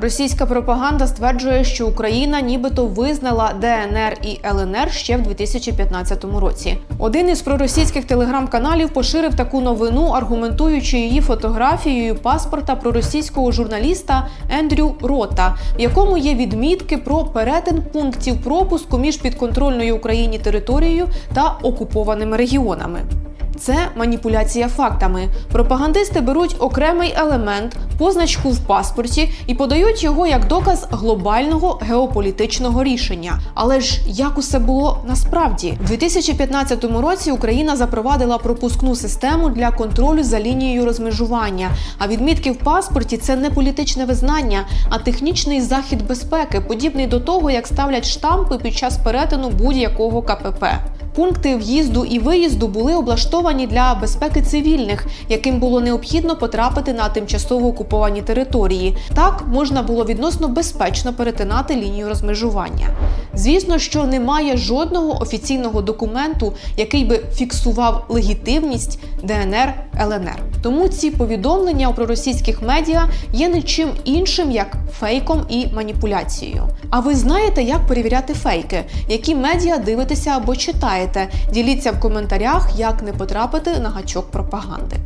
Російська пропаганда стверджує, що Україна нібито визнала ДНР і ЛНР ще в 2015 році. Один із проросійських телеграм-каналів поширив таку новину, аргументуючи її фотографією паспорта проросійського журналіста Ендрю Рота, в якому є відмітки про перетин пунктів пропуску між підконтрольною Україні територією та окупованими регіонами. Це маніпуляція фактами. Пропагандисти беруть окремий елемент, позначку в паспорті і подають його як доказ глобального геополітичного рішення. Але ж як усе було насправді? У 2015 році Україна запровадила пропускну систему для контролю за лінією розмежування. А відмітки в паспорті це не політичне визнання, а технічний захід безпеки, подібний до того, як ставлять штампи під час перетину будь-якого КПП. Пункти в'їзду і виїзду були облаштовані для безпеки цивільних, яким було необхідно потрапити на тимчасово окуповані території. Так можна було відносно безпечно перетинати лінію розмежування. Звісно, що немає жодного офіційного документу, який би фіксував легітимність ДНР ЛНР. Тому ці повідомлення у проросійських медіа є не чим іншим як фейком і маніпуляцією. А ви знаєте, як перевіряти фейки, які медіа дивитеся або читаєте? Діліться в коментарях, як не потрапити на гачок пропаганди.